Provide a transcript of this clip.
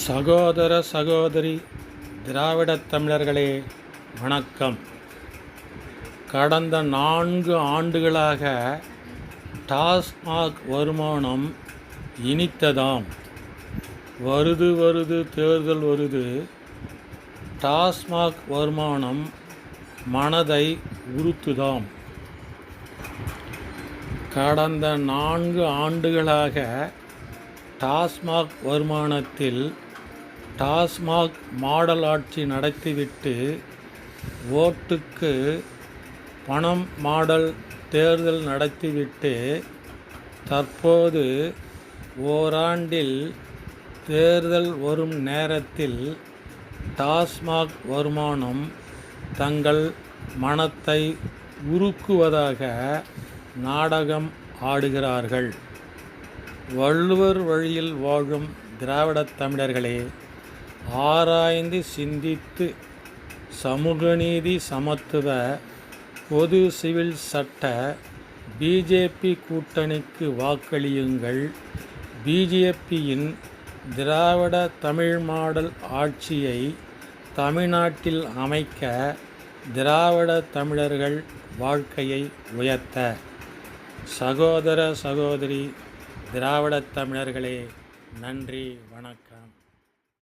சகோதர சகோதரி திராவிடத் தமிழர்களே வணக்கம். கடந்த நான்கு ஆண்டுகளாக டாஸ்மாக் வருமானம் இனித்ததாம். வருது வருது தேர்தல் வருது. டாஸ்மாக் வருமானம் மனதை உறுத்துதாம். கடந்த நான்கு ஆண்டுகளாக டாஸ்மாக் வருமானத்தில் டாஸ்மாக் மாடல் ஆட்சி நடத்திவிட்டு ஓட்டுக்கு பணம் மாடல் தேர்தல் நடத்திவிட்டு தற்போது ஓராண்டில் தேர்தல் வரும் நேரத்தில் டாஸ்மாக் வருமானம் தங்கள் மனத்தை உருக்குவதாக நாடகம் ஆடுகிறார்கள். வள்ளுவர் வழியில் வாழும் திராவிடத் தமிழர்களே ஆராய்ந்து சிந்தித்து சமூக நீதி சமத்துவ பொது சிவில் சட்ட பிஜேபி கூட்டணிக்கு வாக்களியுங்கள். பிஜேபியின் திராவிட தமிழ் மாடல் ஆட்சியை தமிழ்நாட்டில் அமைக்க திராவிட தமிழர்கள் வாழ்க்கையை உயர்த்த. சகோதர சகோதரி திராவிடத் தமிழர்களே நன்றி வணக்கம்.